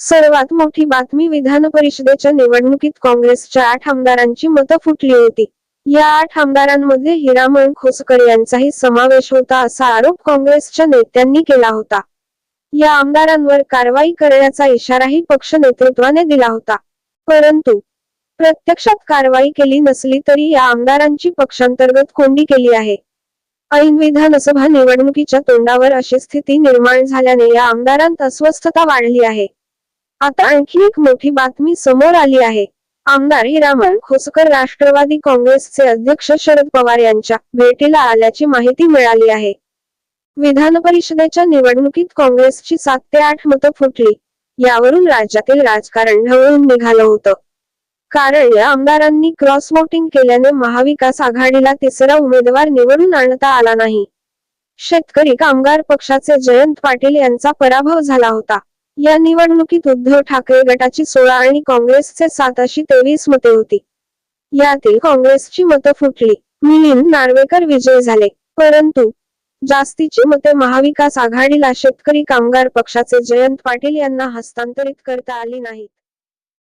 सर्वात मोठी बातमी विधान परिषदेच्या निवडणुकीत काँग्रेसच्या आठ आमदारांची मतं फुटली होती. या आठ आमदारांमध्ये हिरामण खोसकर यांचाही समावेश होता असा आरोप काँग्रेसच्या नेत्यांनी केला होता. या आमदारांवर कारवाई करण्याचा इशाराही पक्ष नेतृत्वाने दिला होता. परंतु प्रत्यक्षात कारवाई केली नसली तरी या आमदारांची पक्षांतर्गत कोंडी केली आहे. ऐन विधानसभा निवडणुकीच्या तोंडावर अशी स्थिती निर्माण झाल्याने या आमदारांत अस्वस्थता वाढली आहे. आता आणखी एक मोठी बातमी समोर आली आहे. आमदार हिरामण खोसकर राष्ट्रवादी काँग्रेसचे अध्यक्ष शरद पवार यांच्या भेटीला आल्याची माहिती मिळाली आहे. विधान परिषदेच्या निवडणुकीत काँग्रेसची सात ते आठ मतं फुटली. यावरून राज्यातील राजकारण ढवळून निघालं होतं. कारण या आमदारांनी क्रॉस वोटिंग केल्याने महाविकास आघाडीला तिसरा उमेदवार निवडून आणता आला नाही. शेतकरी कामगार पक्षाचे जयंत पाटील यांचा पराभव झाला होता. या निवडणुकीत उद्धव ठाकरे गटाची सोळा आणि काँग्रेसचे सात अशी तेवीस मते होती. यातील काँग्रेसची मतं फुटली. मिलिंद नार्वेकर विजयी झाले. परंतु जास्तीची मते महाविकास आघाडीला शेतकरी कामगार पक्षाचे जयंत पाटील यांना हस्तांतरित करता आली नाहीत.